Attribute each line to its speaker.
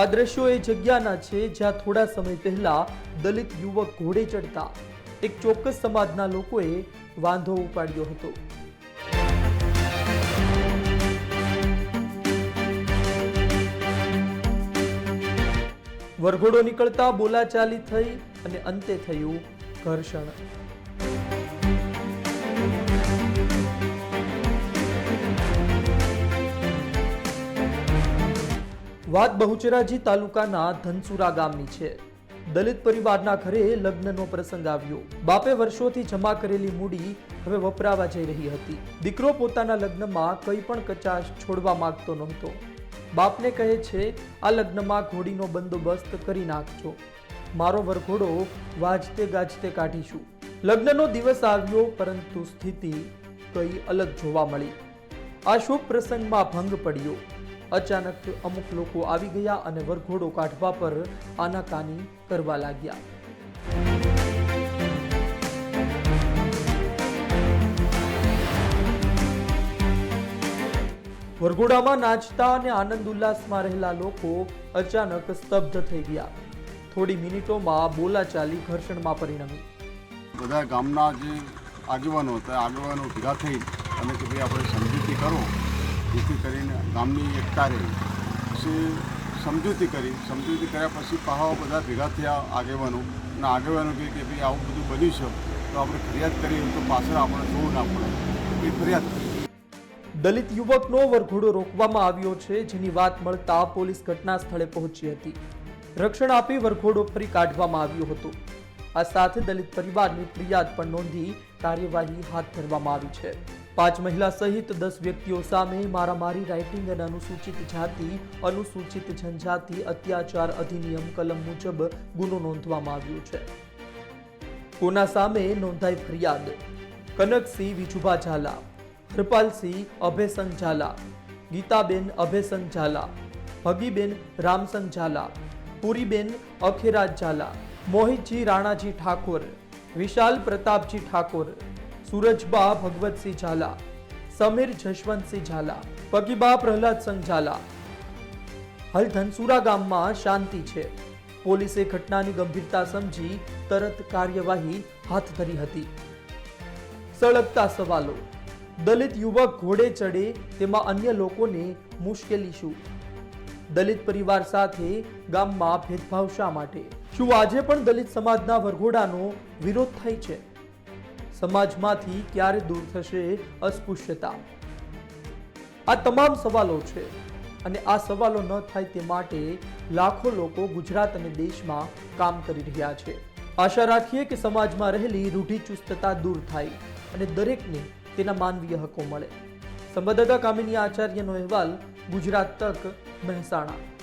Speaker 1: આ દ્રશ્યો એ જગ્યાના છે જ્યાં થોડા સમય પહેલા દલિત યુવક ઘોડે ચડતા એક ચોક્કસ સમાજના લોકોએ વાંધો ઉપાડ્યો હતો. વરઘોડો નીકળતા બોલાચાલી થઈ અને અંતે થયું ઘર્ષણ. વાત બહુચરાજી તાલુકાના ધનસુરા ગામની છે. દલિત પરિવારના ઘરે લગ્નનો પ્રસંગ આવ્યો. બાપે વર્ષોથી જમા કરેલી મૂડી હવે વપરાવા જઈ રહી હતી. દીકરો પોતાના લગ્નમાં કંઈ પણ કચાશ છોડવા માંગતો નહોતો. બાપને કહે છે, આ લગ્નમાં ઘોડીનો બંદોબસ્ત કરી નાખજો. મારો વરઘોડો વાજતે ગાજતે કાઢીશું. લગ્નનો દિવસ આવ્યો, પરંતુ સ્થિતિ કંઈ અલગ જોવા મળી. આ શુભ પ્રસંગમાં ભંગ પડ્યો. અચાનક અમુક લોકો આવી ગયા અને વરઘોડો કાઢવા પર આનાકાની કરવા લાગ્યા. વરઘોડામાં નાચતા અને આનંદ ઉલ્લાસમાં રહેલા લોકો અચાનક સ્તબ્ધ થઈ ગયા. થોડી મિનિટોમાં બોલાચાલી ઘર્ષણમાં પરિણમી.
Speaker 2: બધા ગામના જે આગેવાનો હતા, આગેવાનો ભેગા થઈ અને કે ભાઈ આપણે સમજૂતી કરો. જેથી કરીને ગામની એકતા રહી પછી સમજૂતી કરી. સમજૂતી કર્યા પછી પાહા બધા ભેગા થયા આગેવાનો. અને આગેવાનો કહે કે ભાઈ આવું બધું બન્યું છે, તો આપણે ફરિયાદ કરીએ તો પાછળ આપણે જોવું ના પડે. એ ફરિયાદ કરી
Speaker 1: દલિત યુવકનો વરઘોડો રોકવામાં આવ્યો છે, જેની વાત મળતા પોલીસ ઘટના સ્થળે પહોંચી હતી. રક્ષણ આપી વરઘોડો ફરી કાઢવામાં આવ્યો હતો. આ સાથે દલિત પરિવારની ફરિયાદ પણ નોંધી કાર્યવાહી હાથ ધરવામાં આવી છે. પાંચ મહિલા સહિત દસ વ્યક્તિઓ સામે મારામારી, રાઇટિંગ અને અનુસૂચિત જાતિ, અનુસૂચિત જનજાતિ અત્યાચાર અધિનિયમ કલમ મુજબ ગુનો નોંધવામાં આવ્યો છે. કોના સામે નોંધાઈ ફરિયાદ. કનકસિંહ વિજુભા ઝાલા, હરપાલસિંહ અભયસંગ ઝાલા, ગીતાબેન અભયસંગ ઝાલા, ભગીબેન રામસંગ ઝાલા, પુરીબેન અખેરાજ ઝાલા, મોહિતજી રાણાજી ઠાકોર, વિશાલ પ્રતાપજી ઠાકોર સુરજબા, ભગવતસિંહ ઝાલા, સમીર જશવંતસિંહ ઝાલા પગીબા પ્રહલાદસંગ ઝાલા. હાલ ધનસુરા ગામમાં શાંતિ છે. પોલીસે ઘટનાની ગંભીરતા સમજી તરત કાર્યવાહી હાથ ધરી હતી. સળગતા સવાલો. દલિત યુવક ઘોડે ચડે તેમાં અન્ય લોકોને મુશ્કેલી શું? દલિત પરિવાર સાથે ગામમાં ભેદભાવ શા માટે? શું આજે પણ દલિત સમાજના વરઘોડાનો વિરોધ થાય છે? સમાજમાંથી ક્યારે દૂર થશે અસ્પૃશ્યતા? આ તમામ સવાલો છે અને આ સવાલો ન થાય તે માટે લાખો લોકો ગુજરાત અને દેશમાં કામ કરી રહ્યા છે. આશા રાખીએ કે સમાજમાં રહેલી રૂઢિચુસ્તતા દૂર થાય અને દરેકને તેના માનવીય હકો મળે. સંવાદદાતા કામિની આચાર્યનો અહેવાલ, ગુજરાત તક મહેસાણા.